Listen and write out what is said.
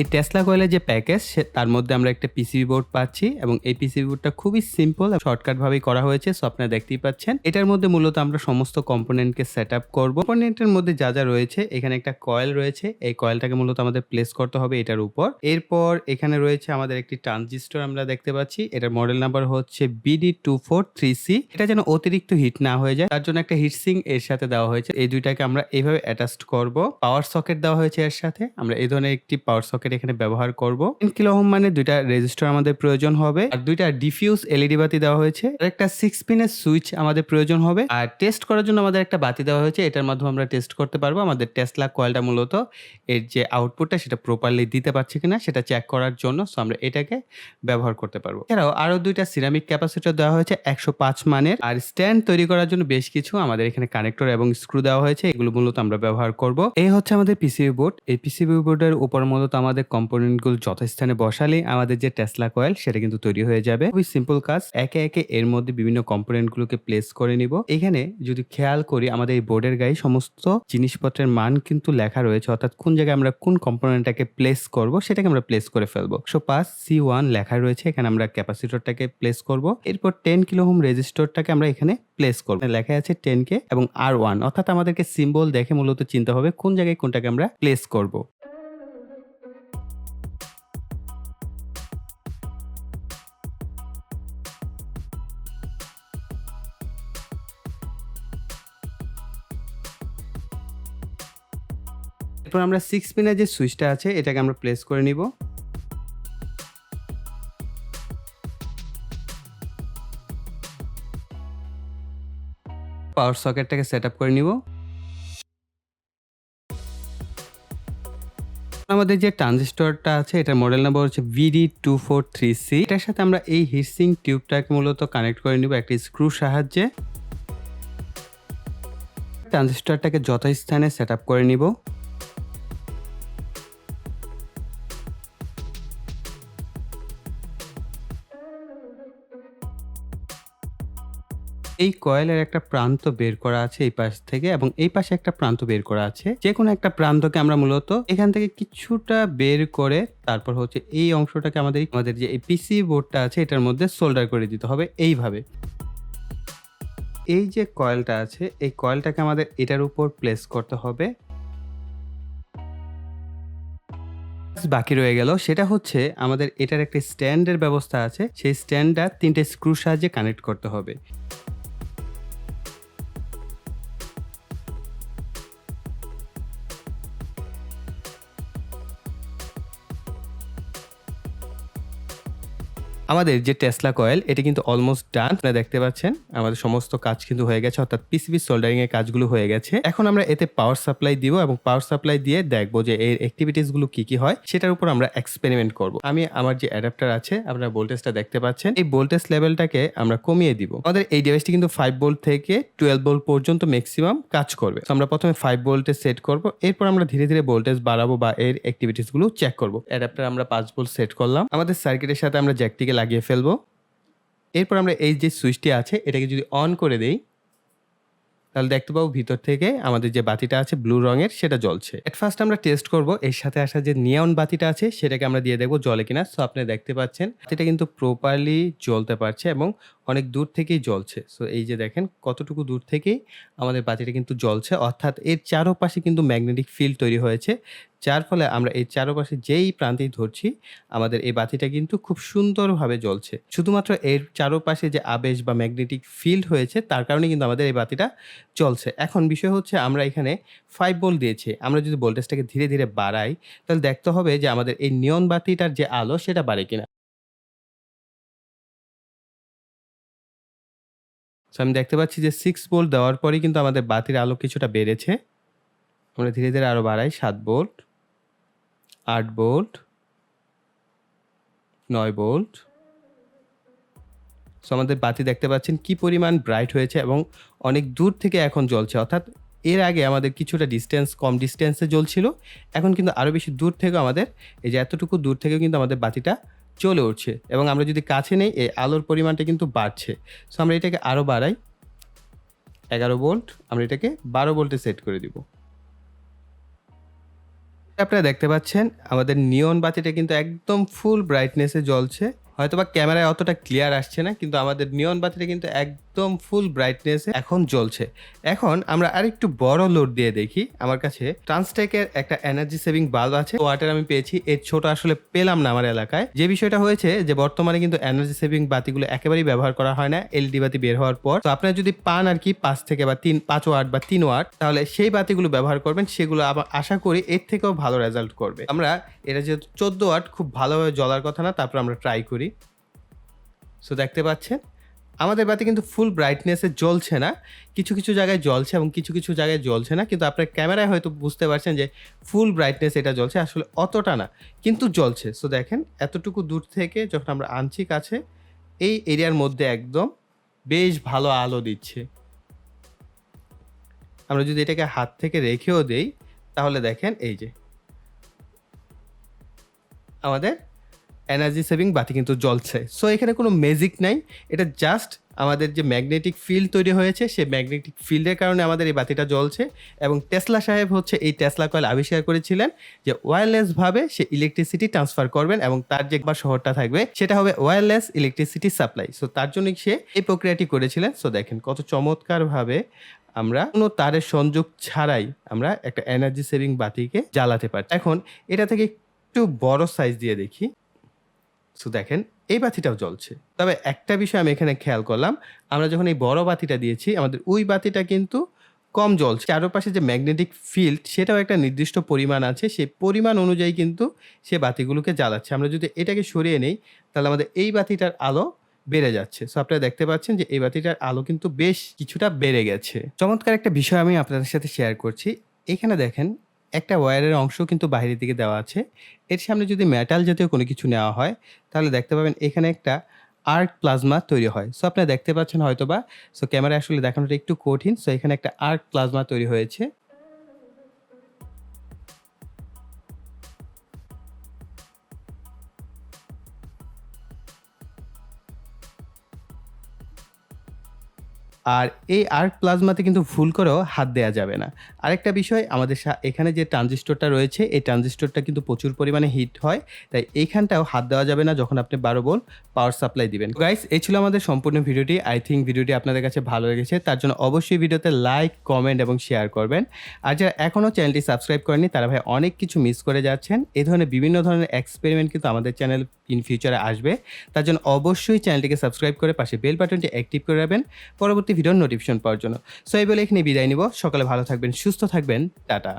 এই টেসলা কয়েলের যে প্যাকেজ তার মধ্যে আমরা একটা পিসিবি বোর্ড পাচ্ছি এবং এই পিসিবি বোর্ডটা খুবই সিম্পল শর্টকাট ভাবেই করা হয়েছে সো আপনারা দেখতেই পাচ্ছেন। এটার মধ্যে মূলত আমরা সমস্ত কম্পোনেন্টকে সেট আপ করব। কম্পোনেন্টের মধ্যে যা যা রয়েছে, এখানে একটা কয়েল রয়েছে। এই কয়েলটাকে মূলত আমাদের প্লেস করতে হবে এটার উপর। এরপর এখানে রয়েছে আমাদের একটি ট্রানজিস্টর আমরা দেখতে পাচ্ছি। এটার মডেল নাম্বার হচ্ছে BD two four three C এটা যেন অতিরিক্ত হিট না হয়ে যায়, তার জন্য একটা হিট সিং এর সাথে দেওয়া হয়েছে। এই দুইটাকে আমরা এইভাবে অ্যাটাচ করব। পাওয়ার সকেট দেওয়া হয়েছে এর সাথে। আমরা এই ধরনের একটি পাওয়ার সকেট এখানে ব্যবহার করব। তিন কিলো ওহম মানে দুইটা রেজিস্টার আমাদের প্রয়োজন হবে। আর দুইটা ডিফিউজ এলইডি বাতি দেওয়া হয়েছে। আর একটা সিক্স পিনের সুইচ আমাদের প্রয়োজন হবে। আর টেস্ট করার জন্য আমাদের একটা বাতি দেওয়া হয়েছে। এটার মাধ্যমে আমরা টেস্ট করতে পারব। আমাদের টেসলা কয়েলটা মূলত এর যে আউটপুটটা সেটা প্রপারলি দিতে পারছে কিনা সেটা চেক করার জন্য। সো আমরা এটাকে ব্যবহার করতে পারব। এছাড়াও আরও দুইটা সিরামিক ক্যাপাসিটর দেওয়া হয়েছে একশো পাঁচ মানের। আর স্ট্যান্ড তৈরি করার জন্য বেশ কিছু আমাদের এখানে কানেক্টর এবং স্ক্রু দেওয়া হয়েছে। এগুলো মূলত আমরা ব্যবহার করব। এই হচ্ছে আমাদের পিসিবি বোর্ড এই পিসিবি বোর্ডের উপর মূলত আমাদের কম্পোনেন্টগুলো যথাস্থানে বসালে আমাদের যে টেসলা কয়েল সেটা কিন্তু তৈরি হয়ে যাবে। খুবই সিম্পল কাজ। একে একে এর মধ্যে বিভিন্ন কম্পোনেন্ট গুলোকে প্লেস করে নিব। এখানে যদি খেয়াল করি, আমাদের এই বোর্ডের গায়ে সমস্ত জিনিসপত্রের মান কিন্তু লেখা রয়েছে। অর্থাৎ কোন জায়গায় আমরা কোন কম্পোনেন্টটাকে প্লেস করব, সেটাকে আমরা প্লেস করে ফেলব। সো পাস সি ওয়ান লেখা রয়েছে। এখানে আমরা ক্যাপাসিটরটাকে প্লেস করব। এরপর টেন কিলো হোম রেজিস্টরটাকে আমরা এখানে প্লেস করব। লেখা আছে টেন কে এবং আর ওয়ান অর্থাৎ আমাদেরকে সিম্বল দেখে মূলত চিন্তা হবে কোন জায়গায় কোনটাকে আমরা প্লেস করব। এরপর আমরা সিক্স পিনের যে সুইচটা আছে, এটাকে আমরা প্লেস করে নিব। পাওয়ার সকেটটাকে সেট করে নিব। আমাদের যে ট্রানজিস্টরটা আছে, এটার মডেল নাম্বার হচ্ছে VD two four three C এটার সাথে আমরা এই হিটসিং টিউবটাকে মূলত কানেক্ট করে নিব একটি স্ক্রু সাহায্যে। ট্রানজিস্টরটাকে যথাস্থানে সেট আপ করে নিব। এই কয়েলের একটা প্রান্ত বের করা আছে এই পাশ থেকে এবং এই পাশে একটা প্রান্ত বের করা আছে। যে কোনো একটা প্রান্তকে আমরা মূলত এখান থেকে কিছুটা বের করে তারপর হচ্ছে এই অংশটাকে আমাদের আমাদের যে পিসি বোর্ডটা আছে এটার মধ্যে সোল্ডার করে দিতে হবে এইভাবে। এই যে কয়েলটা আছে, এই কয়েলটাকে আমাদের এটার উপর প্লেস করতে হবে। বাকি রয়ে গেল, সেটা হচ্ছে আমাদের এটার একটা স্ট্যান্ডের ব্যবস্থা আছে। সেই স্ট্যান্ডটা তিনটে স্ক্রু সাহায্যে কানেক্ট করতে হবে। আমাদের যে টেসলা কয়েল এটি কিন্তু অলমোস্ট ডান আপনারা দেখতে পাচ্ছেন, আমাদের সমস্ত কাজ কিন্তু হয়ে গেছে, অর্থাৎ পিসিবি সোল্ডারিং এর কাজগুলো হয়ে গেছে। এখন আমরা এতে পাওয়ার সাপ্লাই দিব এবং পাওয়ার সাপ্লাই দিয়ে দেখব যে এর অ্যাক্টিভিটিসগুলো কি কি হয়, সেটার উপর আমরা এক্সপেরিমেন্ট করব। আমি আমার যে অ্যাডাপ্টার আছে, আপনারা ভোল্টেজটা দেখতে পাচ্ছেন, এই ভোল্টেজ লেভেলটাকে আমরা কমিয়ে দিব। আমাদের এই ডিভাইসটি কিন্তু ফাইভ ভোল্ট থেকে টুয়েলভ ভোল্ট পর্যন্ত ম্যাক্সিমাম কাজ করবে। আমরা প্রথমে ফাইভ ভোল্টে সেট করব, এরপর আমরা ধীরে ধীরে ভোল্টেজ বাড়াবো বা এর অ্যাক্টিভিটিসগুলো চেক করব। অ্যাডাপ্টার আমরা পাঁচ ভোল্ট সেট করলাম। আমাদের সার্কিটের সাথে আমরা জ্যাকটিকে লাগিয়ে ফেলব। এরপর আমরা এই যে সুইচটি আছে, এটাকে যদি অন করে দেই, তাহলে দেখতে পাবো ভিতর থেকে আমাদের যে বাতিটা আছে ব্লু রঙের, সেটা জ্বলছে। এট ফার্স্ট আমরা টেস্ট করব, এর সাথে আসা যে নিয়ন বাতিটা আছে, সেটাকে আমরা দিয়ে দেখব জলে কিনা। সো আপনি দেখতে পাচ্ছেন এটা কিন্তু প্রপারলি জ্বলতে পারছে এবং অনেক দূর থেকেই জ্বলছে। সো এই যে দেখেন, কতটুকু দূর থেকেই আমাদের বাতিটা কিন্তু জ্বলছে। অর্থাৎ এর চারোপাশে কিন্তু ম্যাগনেটিক ফিল্ড তৈরি হয়েছে। যার ফলে আমরা এই চারোপাশে যেই প্রান্তেই ধরছি, আমাদের এই বাতিটা কিন্তু খুব সুন্দরভাবে জ্বলছে। শুধুমাত্র এর চারোপাশে যে আবেশ বা ম্যাগনেটিক ফিল্ড হয়েছে, তার কারণে কিন্তু আমাদের এই বাতিটা চলছে এখন বিষয় হচ্ছে আমরা এখানে ফাইভ বোল্ট দিয়েছি। আমরা যদি ভোল্টেজটাকে ধীরে ধীরে বাড়াই, তাহলে দেখতে হবে যে আমাদের এই নিয়ন বাতিটার যে আলো, সেটা বাড়ে কিনা। সো আমি দেখতে পাচ্ছি যে সিক্স বোল্ট দেওয়ার পরেই কিন্তু আমাদের বাতির আলো কিছুটা বেড়েছে। আমরা ধীরে ধীরে আরও বাড়াই, সাত ভোল্ট আট বোল্ট, নয় বোল্ট। সো আমাদের বাতি দেখতে পাচ্ছেন কি পরিমাণ ব্রাইট হয়েছে এবং অনেক দূর থেকে এখন জ্বলছে। অর্থাৎ এর আগে আমাদের কিছুটা ডিস্টেন্স কম ডিস্টেন্সে জ্বলছিল। এখন কিন্তু আরও বেশি দূর থেকেও আমাদের, এই যে এতটুকু দূর থেকেও কিন্তু আমাদের বাতিটা চলে উঠছে এবং আমরা যদি কাছে নেই, এই আলোর পরিমাণটা কিন্তু বাড়ছে। সো আমরা এটাকে আরও বাড়াই। এগারো ভোল্ট আমরা এটাকে বারো ভোল্টে সেট করে দিব। আপনারা দেখতে পাচ্ছেন, আমাদের নিয়ন বাতিটা কিন্তু একদম ফুল ব্রাইটনেসে জ্বলছে। হয়তোবা ক্যামেরায় অতটা ক্লিয়ার আসছে না, কিন্তু আমাদের নিয়ন বাতিটা কিন্তু একদম ফুল ব্রাইটনেসে এখন জ্বলছে। এখন আমরা আরেকটু বড় লোড দিয়ে দেখি। আমার কাছে ট্রান্সটেকের একটা এনার্জি সেভিং বাল্ব আছে। ওয়াটার আমি পেয়েছি। এর ছোট আসলে পেলাম না আমার এলাকায়। যে বিষয়টা হয়েছে যে বর্তমানে কিন্তু এনার্জি সেভিং বাতিগুলো একেবারেই ব্যবহার করা হয় না। এলডি বাতি বের হওয়ার পর। তো আপনারা যদি পান আর কি পাঁচ থেকে বা তিন, পাঁচ ওয়াট বা তিন ওয়াট, তাহলে সেই বাতিগুলো ব্যবহার করবেন। সেগুলো আবার আশা করি এর থেকেও ভালো রেজাল্ট করবে। আমরা এটা যেহেতু চোদ্দ ওয়াট, খুব ভালোভাবে জ্বলার কথা না, তারপর আমরা ট্রাই করি। সো দেখতে পাচ্ছেন? আমাদের বাতি কিন্তু ফুল ব্রাইটনেসে জ্বলছে না। কিছু কিছু জায়গায় জ্বলছে এবং কিছু কিছু জায়গায় জ্বলছে না, কিন্তু আপনার ক্যামেরায় হয়তো বুঝতে পারছেন যে ফুল ব্রাইটনেস এটা জ্বলছে, আসলে অতটা না, কিন্তু জ্বলছে। সো দেখেন, এতটুকু দূর থেকে যখন আমরা আনছি কাছে, এই এরিয়ার মধ্যে একদম বেশ ভালো আলো দিচ্ছে। আমরা যদি এটাকে হাত থেকে রেখেও দেই, তাহলে দেখেন এই যে, আমাদের এনার্জি সেভিং বাতি কিন্তু জ্বলছে। সো এখানে কোনো ম্যাজিক নাই। এটা জাস্ট আমাদের যে ম্যাগনেটিক ফিল্ড তৈরি হয়েছে, সেই ম্যাগনেটিক ফিল্ডের কারণে আমাদের এই বাতিটা জ্বলছে এবং টেসলা সাহেব হচ্ছে এই টেসলা কয়েল আবিষ্কার করেছিলেন যে ওয়্যারলেসভাবে সে ইলেকট্রিসিটি ট্রান্সফার করবেন এবং তার যে বা শহরটা থাকবে, সেটা হবে ওয়্যারলেস ইলেকট্রিসিটি সাপ্লাই সো তার জন্য সে এই প্রক্রিয়াটি করেছিলেন। সো দেখেন কত চমৎকারভাবে আমরা কোনো তারের সংযোগ ছাড়াই আমরা একটা এনার্জি সেভিং বাতিকে জ্বালাতে পারি এখন এটা থেকে একটু বড় সাইজ দিয়ে দেখি। সো দেখেন, এই বাতিটাও জ্বলছে। তবে একটা বিষয় আমি এখানে খেয়াল করলাম, আমরা যখন এই বড় বাতিটা দিয়েছি, আমাদের ওই বাতিটা কিন্তু কম জ্বলছে। চারপাশে যে ম্যাগনেটিক ফিল্ড সেটাও একটা নির্দিষ্ট পরিমাণ আছে। সেই পরিমাণ অনুযায়ী কিন্তু সে বাতিগুলোকে জ্বালাচ্ছে। আমরা যদি এটাকে সরিয়ে নেই, তাহলে আমাদের এই বাতিটার আলো বেড়ে যাচ্ছে। সো আপনারা দেখতে পাচ্ছেন যে এই বাতিটার আলো কিন্তু বেশ কিছুটা বেড়ে গেছে। চমৎকার একটা বিষয় আমি আপনাদের সাথে শেয়ার করছি। এখানে দেখেন একটা ওয়্যারের অংশ কিন্তু বাইরের দিকে দেওয়া আছে। এর সামনে যদি মেটাল জাতীয় কোনো কিছু নেওয়া হয়, তাহলে দেখতে পাবেন এখানে একটা আর্ক প্লাজমা তৈরি হয়। সো আপনারা দেখতে পাচ্ছেন হয়তোবা সো ক্যামেরা আসলে দেখানোটা একটু কঠিন। সো এখানে একটা আর্ক প্লাজমা তৈরি হয়েছে। আর এই আর্ক প্লাজমাতে কিন্তু ভুল করেও হাত দেওয়া যাবে না। আরেকটা বিষয়, আমাদের এখানে যে ট্রানজিস্টরটা রয়েছে, এই ট্রানজিস্টরটা কিন্তু প্রচুর পরিমাণে হিট হয়, তাই এইখানটাও হাত দেওয়া যাবে না যখন আপনি বারো বোল পাওয়ার সাপ্লাই দিবেন। গাইস এই ছিল আমাদের সম্পূর্ণ ভিডিওটি। আই থিঙ্ক ভিডিওটি আপনাদের কাছে ভালো লেগেছে, তার জন্য অবশ্যই ভিডিওতে লাইক কমেন্ট এবং শেয়ার করবেন। আর যারা এখনও চ্যানেলটি সাবস্ক্রাইব করেনি তারা ভাই অনেক কিছু মিস করে যাচ্ছেন। এ ধরনের বিভিন্ন ধরনের এক্সপেরিমেন্ট কিন্তু আমাদের চ্যানেল ইন ফিউচারে আসবে। তার জন্য অবশ্যই চ্যানেলটিকে সাবস্ক্রাইব করে পাশে বেল বাটনটি অ্যাক্টিভ করে রাখবেন। পরবর্তী ভিডিওর নোটিফিকেশন পাওয়ার জন্য। সো এই বলে এখানে বিদায় নিব। সকালে ভালো থাকবেন, সুস্থ থাকবেন, টাটা।